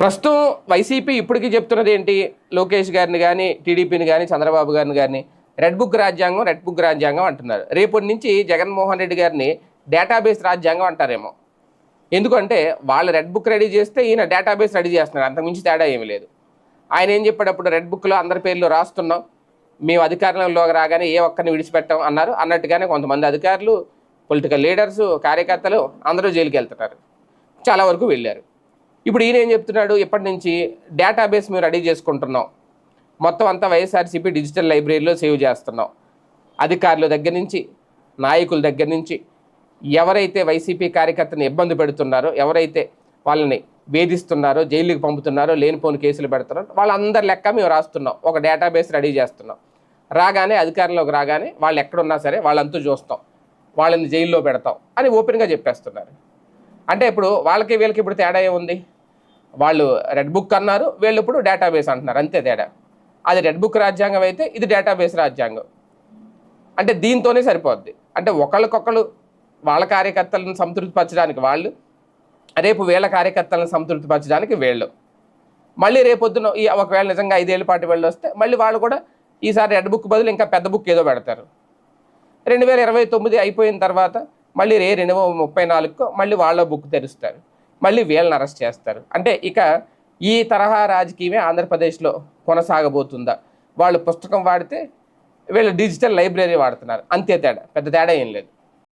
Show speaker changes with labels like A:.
A: ప్రస్తుతం వైసీపీ ఇప్పటికీ చెప్తున్నది ఏంటి? లోకేష్ గారిని కానీ టీడీపీని కానీ చంద్రబాబు గారిని కానీ రెడ్ బుక్ రాజ్యాంగం రెడ్ బుక్ రాజ్యాంగం అంటున్నారు. రేపటి నుంచి జగన్మోహన్ రెడ్డి గారిని డేటాబేస్ రాజ్యాంగం అంటారేమో. ఎందుకంటే వాళ్ళు రెడ్ బుక్ రెడీ చేస్తే ఈయన డేటాబేస్ రెడీ చేస్తున్నారు. అంతకుమించి తేడా ఏమీ లేదు. ఆయన ఏం చెప్పేటప్పుడు రెడ్ బుక్లో అందరి పేర్లు రాస్తున్నాం. మేము అధికారంలోకి రాగానే ఏ ఒక్కరిని విడిచిపెట్టాం అన్నారు. అన్నట్టుగానే కొంతమంది అధికారులు పొలిటికల్ లీడర్స్ కార్యకర్తలు అందరూ జైలుకి వెళ్తున్నారు చాలా వరకు వెళ్ళారు. ఇప్పుడు ఈయన ఏం చెప్తున్నాడు? ఇప్పటి నుంచి? డేటాబేస్ మేము రెడీ చేసుకుంటున్నాం. మొత్తం అంతా వైఎస్ఆర్సీపీ డిజిటల్ లైబ్రరీలో సేవ్ చేస్తున్నాం. అధికారుల దగ్గర నుంచి నాయకుల దగ్గర నుంచి ఎవరైతే వైసీపీ కార్యకర్తని ఇబ్బంది పెడుతున్నారో ఎవరైతే వాళ్ళని వేధిస్తున్నారో జైలుకి పంపుతున్నారో లేనిపోని కేసులు పెడుతున్నారో వాళ్ళందరి లెక్క మేము రాస్తున్నాం. ఒక డేటాబేస్ రెడీ చేస్తున్నాం. రాగానే అధికారంలోకి రాగానే వాళ్ళు ఎక్కడున్నా సరే వాళ్ళంతా చూస్తాం. వాళ్ళని జైల్లో పెడతాం అని ఓపెన్గా చెప్పేస్తున్నారు. అంటే ఇప్పుడు వాళ్ళకి వీళ్ళకి ఇప్పుడు తేడా ఏముంది? వాళ్ళు రెడ్ బుక్ అన్నారు వీళ్ళు ఇప్పుడు డేటాబేస్ అంటున్నారు. అంతే తేడా. అది రెడ్ బుక్ రాజ్యాంగం అయితే ఇది డేటాబేస్ రాజ్యాంగం. అంటే దీంతోనే సరిపోద్ది. అంటే ఒకళ్ళకొకళ్ళు వాళ్ళ కార్యకర్తలను సంతృప్తిపరచడానికి వాళ్ళు రేపు వీళ్ళ కార్యకర్తలను సంతృప్తిపరచడానికి వీళ్ళు. మళ్ళీ రేపొద్దున ఈ ఒకవేళ నిజంగా ఐదేళ్ళ పాటు వెళ్ళి వస్తే మళ్ళీ వాళ్ళు కూడా ఈసారి రెడ్ బుక్ బదులు ఇంకా పెద్ద బుక్ ఏదో పెడతారు. రెండు వేల ఇరవై తొమ్మిది అయిపోయిన తర్వాత మళ్ళీ రే రెండు ముప్పై నాలుగుకు మళ్ళీ వాళ్ళ బుక్ తెరుస్తారు. మళ్ళీ వీళ్ళని అరెస్ట్ చేస్తారు. అంటే ఇక ఈ తరహా రాజకీయమే ఆంధ్రప్రదేశ్లో కొనసాగబోతుందా? వాళ్ళు పుస్తకం వాడితే వీళ్ళు డిజిటల్ లైబ్రరీ వాడుతున్నారు. అంతే తేడా. పెద్ద తేడా ఏం లేదు.